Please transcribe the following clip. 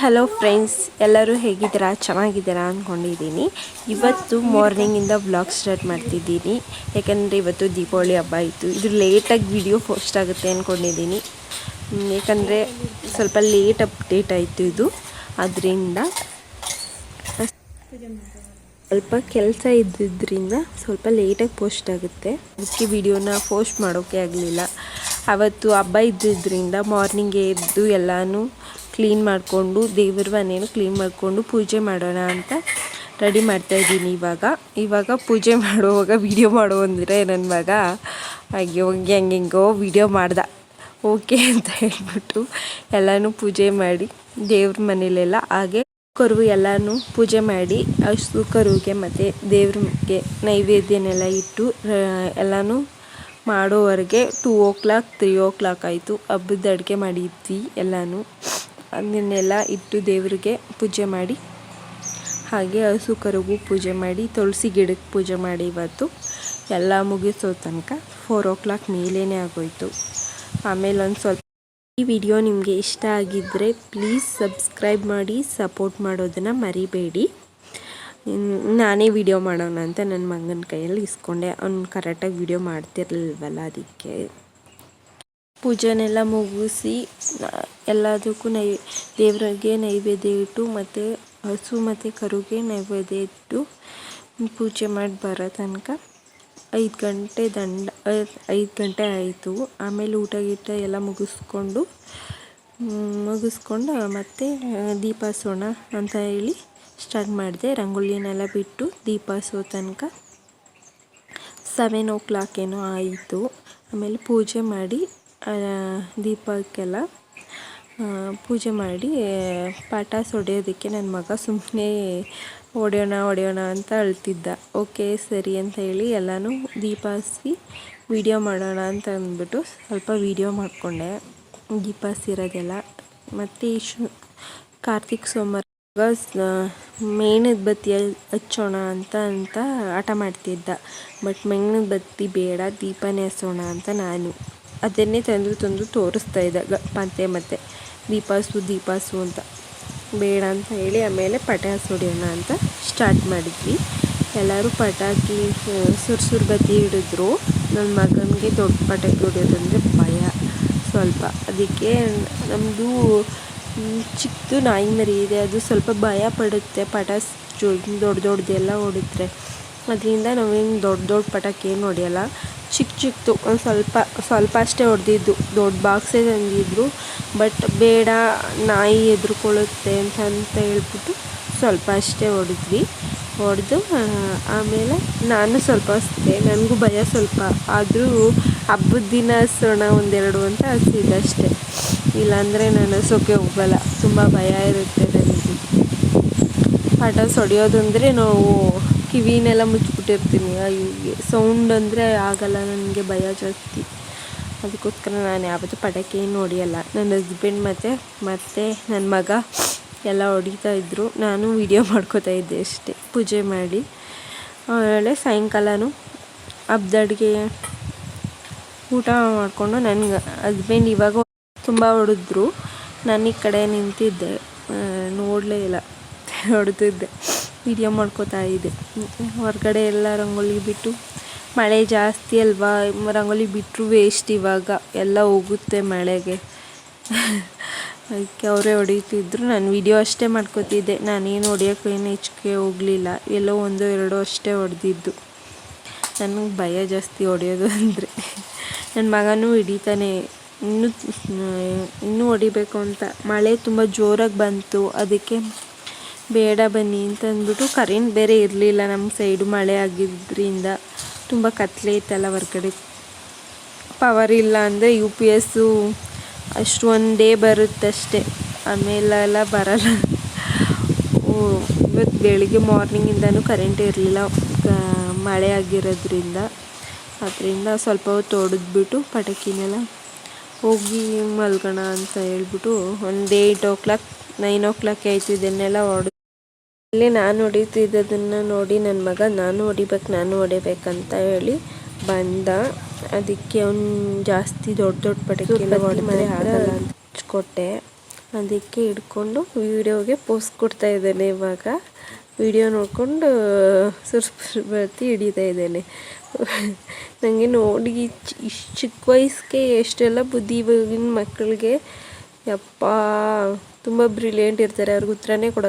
Hello friends ಎಲ್ಲರೂ ಹೇಗಿದ್ದೀರಾ? ಚೆನ್ನಾಗಿದ್ದೀರಾ ಅಂದ್ಕೊಂಡಿದ್ದೀನಿ ಇವತ್ತು ಮಾರ್ನಿಂಗಿಂದ ವ್ಲಾಗ್ ಸ್ಟಾರ್ಟ್ ಮಾಡ್ತಿದ್ದೀನಿ. ಯಾಕಂದರೆ ಇವತ್ತು ದೀಪಾವಳಿ ಹಬ್ಬ ಇತ್ತು. ಇದು ಲೇಟಾಗಿ ವಿಡಿಯೋ ಪೋಸ್ಟ್ ಆಗುತ್ತೆ ಅಂದ್ಕೊಂಡಿದ್ದೀನಿ ಯಾಕಂದರೆ ಸ್ವಲ್ಪ ಲೇಟ್ ಅಪ್ಡೇಟ್ ಆಯಿತು ಇದು. ಅದರಿಂದ ಸ್ವಲ್ಪ ಕೆಲಸ ಇದ್ದಿದ್ದರಿಂದ ಸ್ವಲ್ಪ ಲೇಟಾಗಿ ಪೋಸ್ಟ್ ಆಗುತ್ತೆ. ಅದಕ್ಕೆ ವಿಡಿಯೋನ ಪೋಸ್ಟ್ ಮಾಡೋಕ್ಕೆ ಆಗಲಿಲ್ಲ. ಅವತ್ತು ಹಬ್ಬ ಇದ್ದಿದ್ದರಿಂದ ಮಾರ್ನಿಂಗ್ ಎದ್ದು ಎಲ್ಲನೂ ಕ್ಲೀನ್ ಮಾಡಿಕೊಂಡು ದೇವ್ರ ಮನೇನು ಕ್ಲೀನ್ ಮಾಡಿಕೊಂಡು ಪೂಜೆ ಮಾಡೋಣ ಅಂತ ರೆಡಿ ಮಾಡ್ತಾ ಇದ್ದೀನಿ ಇವಾಗ. ಇವಾಗ ಪೂಜೆ ಮಾಡುವಾಗ ವಿಡಿಯೋ ಮಾಡೋ ಅಂದರೆ ನನ್ನ ಮಗ ಹಾಗೆ ಹೋಗಿ, ಹಂಗೆ, ಹೆಂಗೋ ವಿಡಿಯೋ ಮಾಡ್ದ. ಓಕೆ ಅಂತ ಹೇಳ್ಬಿಟ್ಟು ಎಲ್ಲನೂ ಪೂಜೆ ಮಾಡಿ ದೇವ್ರ ಮನೇಲೆಲ್ಲ. ಹಾಗೆ ಕರು ಎಲ್ಲನೂ ಪೂಜೆ ಮಾಡಿ ಹಸು ಕರುವಿಗೆ ಮತ್ತು ದೇವ್ರಿಗೆ ನೈವೇದ್ಯನೆಲ್ಲ ಇಟ್ಟು ಎಲ್ಲನೂ ಮಾಡೋವರೆಗೆ two o'clock three o'clock ಆಯಿತು. ಹಬ್ಬದ ಅಡುಗೆ ಮಾಡಿದ್ವಿ ಎಲ್ಲನೂ. ಅದನ್ನೆಲ್ಲ ಇಟ್ಟು ದೇವರಿಗೆ ಪೂಜೆ ಮಾಡಿ, ಹಾಗೆ ಹಸು ಕರುಗೂ ಪೂಜೆ ಮಾಡಿ, ತುಳಸಿ ಗಿಡಕ್ಕೆ ಪೂಜೆ ಮಾಡಿ ಇವತ್ತು. ಎಲ್ಲ ಮುಗಿಸೋ ತನಕ ಫೋರ್ ಓ ಕ್ಲಾಕ್ ಮೇಲೇ ಆಗೋಯಿತು. ಆಮೇಲೆ ಒಂದು ಸ್ವಲ್ಪ ಈ ವಿಡಿಯೋ ನಿಮಗೆ ಇಷ್ಟ ಆಗಿದ್ದರೆ ಪ್ಲೀಸ್ ಸಬ್ಸ್ಕ್ರೈಬ್ ಮಾಡಿ ಸಪೋರ್ಟ್ ಮಾಡೋದನ್ನು ಮರಿಬೇಡಿ. ನಾನೇ ವಿಡಿಯೋ ಮಾಡೋಣ ಅಂತ ನನ್ನ ಮಗನ ಕೈಯಲ್ಲಿ ಇಸ್ಕೊಂಡೆ. ಅವ್ನು ಕರೆಕ್ಟಾಗಿ ವಿಡಿಯೋ ಮಾಡ್ತಿರ್ಲಿಲ್ವಲ್ಲ ಅದಕ್ಕೆ. ಪೂಜೆನೆಲ್ಲ ಮುಗಿಸಿ ಎಲ್ಲದಕ್ಕೂ ನೈ, ದೇವರಿಗೆ ನೈವೇದ್ಯ ಇಟ್ಟು ಮತ್ತು ಹಸು ಮತ್ತು ಕರುಗೆ ನೈವೇದ್ಯ ಇಟ್ಟು ಪೂಜೆ ಮಾಡಿ ಬರೋ ತನಕ ಐದು ಗಂಟೆ ದಂಡ, ಐದು ಗಂಟೆ ಆಯಿತು. ಆಮೇಲೆ ಊಟ ಗೀಟ ಎಲ್ಲ ಮುಗಿಸ್ಕೊಂಡು ಮುಗಿಸ್ಕೊಂಡು ಮತ್ತೆ ದೀಪ ಹಸೋಣ ಅಂತ ಹೇಳಿ ಸ್ಟಾರ್ಟ್ ಮಾಡಿದೆ. ರಂಗೋಲಿನೆಲ್ಲ ಬಿಟ್ಟು ದೀಪ ಹಸೋ ತನಕ ಸೆವೆನ್ ಓ ಕ್ಲಾಕ್ ಏನೋ ಆಯಿತು. ಆಮೇಲೆ ಪೂಜೆ ಮಾಡಿ ದೀಪಕ್ಕೆಲ್ಲ ಪೂಜೆ ಮಾಡಿ ಪಟಾಸ್ ಹೊಡೆಯೋದಕ್ಕೆ ನನ್ನ ಮಗ ಸುಮ್ಮನೆ ಹೊಡೆಯೋಣ ಹೊಡೆಯೋಣ ಅಂತ ಅಳ್ತಿದ್ದ. ಓಕೆ, ಸರಿ ಅಂತ ಹೇಳಿ ಎಲ್ಲನೂ ದೀಪ ಹಸಿ ವಿಡಿಯೋ ಮಾಡೋಣ ಅಂತ ಅಂದ್ಬಿಟ್ಟು ಸ್ವಲ್ಪ ವಿಡಿಯೋ ಮಾಡಿಕೊಂಡೆ. ದೀಪ ಹಸಿರೋದೆಲ್ಲ ಮತ್ತು ಶು, ಕಾರ್ತಿಕ್ ಸೋಮವಾರ ಮೇಣದ ಬತ್ತಿ ಹಚ್ಚೋಣ ಅಂತ ಅಂತ ಆಟ ಮಾಡ್ತಿದ್ದ. ಬಟ್ ಮೇಣದ ಬತ್ತಿ ಬೇಡ, ದೀಪನೇ ಹಸೋಣ ಅಂತ ನಾನು. ಅದನ್ನೇ ತಂದು ತಂದು ತೋರಿಸ್ತಾ ಇದ್ದ ಗ ಮತ್ತೆ. ಮತ್ತೆ ದೀಪಾಸು ದೀಪಾಸು ಅಂತ. ಬೇಡ ಅಂತ ಹೇಳಿ ಆಮೇಲೆ ಪಟಾಕಿ ಹೊಡೆಯೋಣ ಅಂತ ಸ್ಟಾರ್ಟ್ ಮಾಡಿದ್ವಿ. ಎಲ್ಲರೂ ಪಟಾಕಿ, ಸುರ್ ಸುರ್ ಬತ್ತಿ ಹಿಡಿದ್ರು. ನನ್ನ ಮಗನಿಗೆ ದೊಡ್ಡ ಪಟಾಕಿ ಹೊಡೆಯೋದಂದರೆ ಭಯ. ಸ್ವಲ್ಪ ಅದಕ್ಕೆ ನಮ್ಮದು ಚಿಕ್ಕದು ನಾಯಿ ಮರಿ ಇದೆ, ಅದು ಸ್ವಲ್ಪ ಭಯ ಪಡುತ್ತೆ. ಪಟಾಸ್ ದೊಡ್ಡ ದೊಡ್ಡದೆಲ್ಲ ಹೊಡಿದ್ರೆ. ಅದರಿಂದ ನಾವೇನು ದೊಡ್ಡ ದೊಡ್ಡ ಪಟಾಕಿ ಏನು ಹೊಡೆಯಲ್ಲ. ಚಿಕ್ಕ ಚಿಕ್ಕದು ಒಂದು ಸ್ವಲ್ಪ ಸ್ವಲ್ಪ ಅಷ್ಟೇ ಹೊಡೆದಿದ್ದು. ದೊಡ್ಡ ಬಾಕ್ಸೇ ತಂದಿದ್ರು ಬಟ್ ಬೇಡ, ನಾಯಿ ಎದುರುಕೊಳ್ಳುತ್ತೆ ಅಂತ ಅಂತ ಹೇಳ್ಬಿಟ್ಟು ಸ್ವಲ್ಪ ಅಷ್ಟೇ ಹೊಡೆದ್ವಿ. ಹೊಡೆದು ಆಮೇಲೆ ನಾನು ಸ್ವಲ್ಪ ಹಸ್ತೆ ನನಗೂ ಭಯ ಸ್ವಲ್ಪ. ಆದರೂ ಹಬ್ಬದ ದಿನ ಹಸೋಣ ಒಂದೆರಡು ಅಂತ ಹಚ್ಚಿದ್ದೆ ಅಷ್ಟೇ. ಇಲ್ಲಾಂದರೆ ನಾನು ಹಸೋಕೆ ಹೋಗಲ್ಲ. ತುಂಬ ಭಯ ಇರುತ್ತೆ ನನಗೆ. ಪಟಾಸ್ ಹೊಡೆಯೋದು ನಾವು ಕಿವಿನೆಲ್ಲ ಮುಚ್ಚಿಬಿಟ್ಟಿರ್ತೀನಿ. ಸೌಂಡ್ ಅಂದರೆ ಆಗಲ್ಲ, ನನಗೆ ಭಯ ಜಾಸ್ತಿ. ಅದಕ್ಕೋಸ್ಕರ ನಾನು ಯಾವತ್ತೂ ಪಟಾಕಿ ನೋಡಿಯಲ್ಲ. ನನ್ನ ಹಸ್ಬೆಂಡ್ ಮತ್ತು ಮತ್ತು ನನ್ನ ಮಗ ಎಲ್ಲ ಹೊಡಿತಾ ಇದ್ದರು ನಾನು ವಿಡಿಯೋ ಮಾಡ್ಕೋತಾ ಇದ್ದೆ ಅಷ್ಟೇ, ಪೂಜೆ ಮಾಡಿ. ಆಮೇಲೆ ಸಾಯಂಕಾಲನೂ ಹಬ್ಬದ ಅಡುಗೆ ಊಟ ಮಾಡಿಕೊಂಡು ನನ್ನ ಹಸ್ಬೆಂಡ್ ಇವಾಗ ತುಂಬ ಹೊಡೆದ್ರು. ನಾನು ಈ ಕಡೆ ನಿಂತಿದ್ದೆ. ನೋಡಲೇ ಇಲ್ಲ. ಹೊಡೆದಿದ್ದೆ ವಿಡಿಯೋ ಮಾಡ್ಕೋತಾ ಇದ್ದೆ ಹೊರಗಡೆ ಎಲ್ಲ ರಂಗೋಲಿ ಬಿಟ್ಟು, ಮಳೆ ಜಾಸ್ತಿ ಅಲ್ವಾ? ರಂಗೋಲಿ ಬಿಟ್ಟರು ವೇಸ್ಟ್ ಇವಾಗ. ಎಲ್ಲ ಹೋಗುತ್ತೆ ಮಳೆಗೆ. ಅದಕ್ಕೆ ಅವರೇ ಹೊಡಿತಿದ್ರು. ನಾನು ವಿಡಿಯೋ ಅಷ್ಟೇ ಮಾಡ್ಕೋತಿದ್ದೆ. ನಾನೇನು ಹೊಡಿಯೋಕೆ ಏನು ಹೆಚ್ಚಿಗೆ ಹೋಗಲಿಲ್ಲ. ಎಲ್ಲೋ ಒಂದು ಎರಡೋ ಅಷ್ಟೇ ಹೊಡೆದಿದ್ದು. ನನಗೆ ಭಯ ಜಾಸ್ತಿ ಹೊಡೆಯೋದು ಅಂದರೆ. ನನ್ನ ಮಗನೂ ಹಿಡಿತಾನೆ. ಇನ್ನೂ ಇನ್ನೂ ಹೊಡಿಬೇಕು ಅಂತ. ಮಳೆ ತುಂಬ ಜೋರಾಗಿ ಬಂತು. ಅದಕ್ಕೆ ಬೇಡ ಬನ್ನಿ ಅಂತ ಅಂದ್ಬಿಟ್ಟು ಕರೆಂಟ್ ಬೇರೆ ಇರಲಿಲ್ಲ ನಮ್ಮ ಸೈಡು ಮಳೆ ಆಗಿದ್ದರಿಂದ ತುಂಬ ಕತ್ಲೆ ಇತ್ತಲ್ಲ ಹೊರ್ಗಡೆ. ಪವರ್ ಇಲ್ಲ ಅಂದರೆ ಯು ಪಿ ಎಸ್ಸು ಅಷ್ಟು ಒಂದು ಡೇ ಬರುತ್ತಷ್ಟೇ. ಆಮೇಲೆಲ್ಲ ಬರಲ್ಲ. ಓ, ಇವತ್ತು ಬೆಳಿಗ್ಗೆ ಮಾರ್ನಿಂಗಿಂದನೂ ಕರೆಂಟ್ ಇರಲಿಲ್ಲ. ಮಳೆ ಆಗಿರೋದ್ರಿಂದ. ಅದರಿಂದ ಸ್ವಲ್ಪ ಹೊತ್ತು ಹೊಡೆದ್ಬಿಟ್ಟು ಪಟಾಕಿನೆಲ್ಲ ಹೋಗಿ ಮಲ್ಗೋಣ ಅಂತ ಹೇಳ್ಬಿಟ್ಟು ಒಂದು eight o'clock nine o'clock ಆಯಿತು ಇದನ್ನೆಲ್ಲ ಹೊಡೆದು ಇಲ್ಲಿ ನಾನು ಹೊಡಿತಿದ್ದದನ್ನು ನೋಡಿ ನನ್ನ ಮಗ ನಾನು ಹೊಡಿಬೇಕು ನಾನು ಹೊಡಿಬೇಕಂತ ಹೇಳಿ ಬಂದ. ಅದಕ್ಕೆ ಅವ್ನು ಜಾಸ್ತಿ ದೊಡ್ಡ ದೊಡ್ಡ ಪಟಾಕಿ ಎಲ್ಲ ಹೊಡೆದ್ರೆ ಆಗಲ್ಲ ಅಂತ ಅದಕ್ಕೆ ಹಿಡ್ಕೊಂಡು ವಿಡಿಯೋಗೆ ಪೋಸ್ಟ್ ಕೊಡ್ತಾ ಇದ್ದೇನೆ ಇವಾಗ. ವಿಡಿಯೋ ನೋಡಿಕೊಂಡು ಸುರ್ಸುರ್ಬತ್ತಿ ಹಿಡಿತಾ ಇದ್ದೇನೆ. ನನಗೆ ನೋಡಿ ಇಷ್ಟು ಚಿಕ್ಕ ವಯಸ್ಸಿಗೆ ಎಷ್ಟೆಲ್ಲ ಬುದ್ಧಿ ಇವಾಗಿನ ಮಕ್ಕಳಿಗೆ ಯಪ್ಪ ತುಂಬ ಬ್ರಿಲಿಯಂಟ್ ಇರ್ತಾರೆ. ಅವ್ರಿಗೆ ಉತ್ತರನೇ ಕೊಡೋಕ್ಕೆ